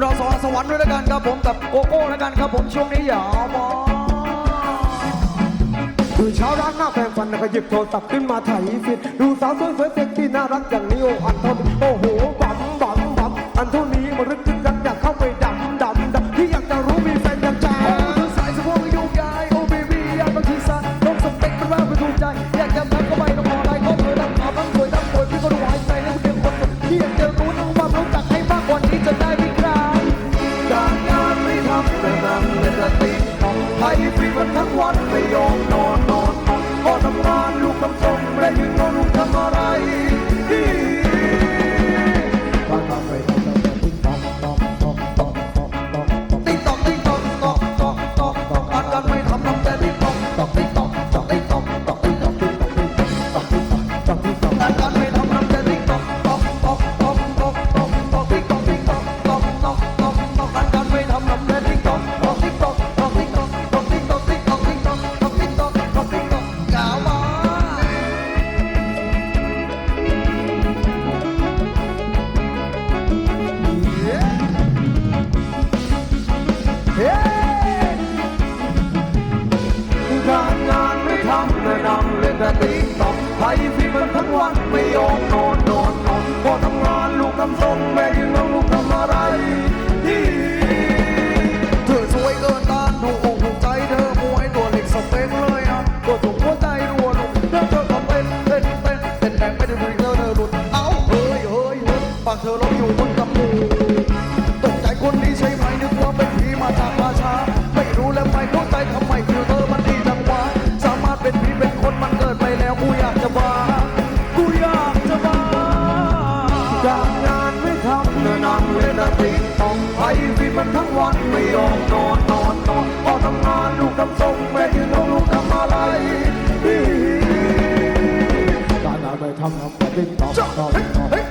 เราสวรรค์สวรรค์ด้วยแล้วกันครับผมกับโกโก้แล้วกันครับผมช่วงนี้อย่ามาคือเช้ารักหน้าแปรงฟันแล้วก็หยิบโทรศัพท์ขึ้นมาถ่ายฟิตดูสาวสวยสวยเซ็กซี่น่ารักอย่างนี้โอ้อันทนโอ้โห การงานไม่ทำแต่นั่งเล่นแต่ติ๊กต๊อกไทยฟรีมันทั้งวันไม่ยอมนอนนอนนอนพอทำงานลูกทำส่งแม่ยืนมองลูกทำอะไรที่เธอสวยเกินต้านถูกอกถูกใจเธอมวยตัวเล็กสเปคเลยอะก็ถูกหัวใจรัวลุกเธอเธอก็เต้นเต้นเต้นเต้นแดงไม่ได้ดูเธอเธอหลุดเอ้าเฮ้ยเฮ้ยเฮ้ยปากเธอลอยอยู่บนกำมูต รู้แล้วไม่เข้าใจทำไมคือเธอมันดีจังวะสามารถเป็นผีเป็นคนมันเกิดไปแล้วกูอยากจะบ้ากูอยากจะบ้าการงานไม่ทำแต่นั่งเล่นแต่ติ๊กต๊อกไทยฟรีมันทั้งวันไม่ยอมนอนนอนนอนพอทำงานลูกทำส่งแม่ยืนมองลูกทำอะไรที่การงานไม่ทำทำแต่ติ๊กต๊อกต๊อกต๊อก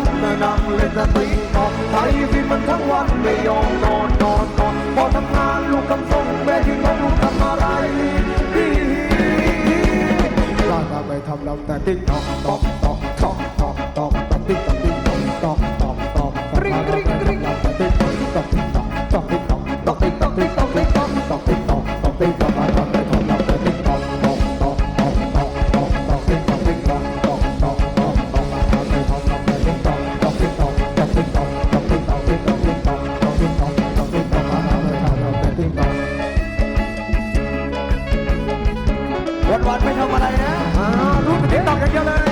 นไม่ทำแต่นั่งเล่นดนติ๊กต๊อกไทยฟิมันทั้งวันไม่ยอมนอนนอนนอนพอทำงานลูกกำส่งแม่ที่น้องลูกทำอะไรการงานไปทำแล้วแต่ติ๊กต๊อกต๊อกต๊อก วันไม่ทำอะไรนะรู้ปติ๊กต็อกอย่เดียเลย